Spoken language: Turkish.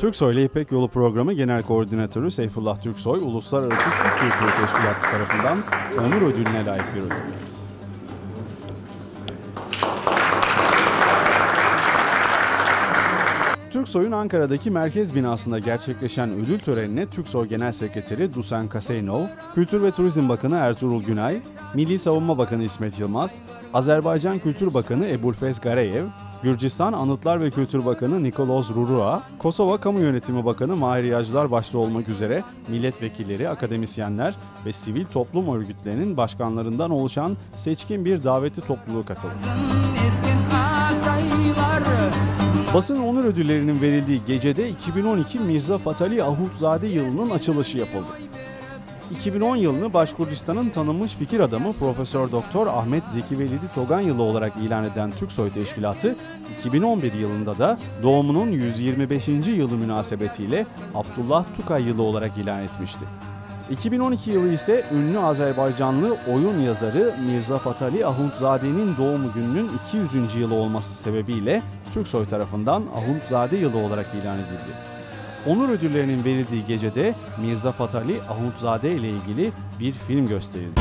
Türksoy ile İpek Yolu Programı Genel Koordinatörü Seyfullah Türksoy, Uluslararası Türk Kültürü Teşkilatı tarafından onur ödülüne layık görüldü. Türksoy'un Ankara'daki merkez binasında gerçekleşen ödül törenine Türksoy Genel Sekreteri Dusan Kaseynov, Kültür ve Turizm Bakanı Ertuğrul Günay, Milli Savunma Bakanı İsmet Yılmaz, Azerbaycan Kültür Bakanı Ebulfez Gareyev, Gürcistan Anıtlar ve Kültür Bakanı Nikolos Rurua, Kosova Kamu Yönetimi Bakanı Mahir Yağcılar başta olmak üzere milletvekilleri, akademisyenler ve sivil toplum örgütlerinin başkanlarından oluşan seçkin bir davetli topluluğu katıldı. Basın onur ödüllerinin verildiği gecede 2012 Mirza Fatali Ahudzade yılının açılışı yapıldı. 2010 yılını Başkurdistan'ın tanınmış fikir adamı Profesör Doktor Ahmet Zeki Velidi Togan yılı olarak ilan eden Türksoy Teşkilatı, 2011 yılında da doğumunun 125. yılı münasebetiyle Abdullah Tukay yılı olarak ilan etmişti. 2012 yılı ise ünlü Azerbaycanlı oyun yazarı Mirza Fatali Ahundzade'nin doğum gününün 200. yılı olması sebebiyle Türksoy tarafından Ahundzade yılı olarak ilan edildi. Onur ödüllerinin verildiği gecede Mirza Fatali Ahundzade ile ilgili bir film gösterildi.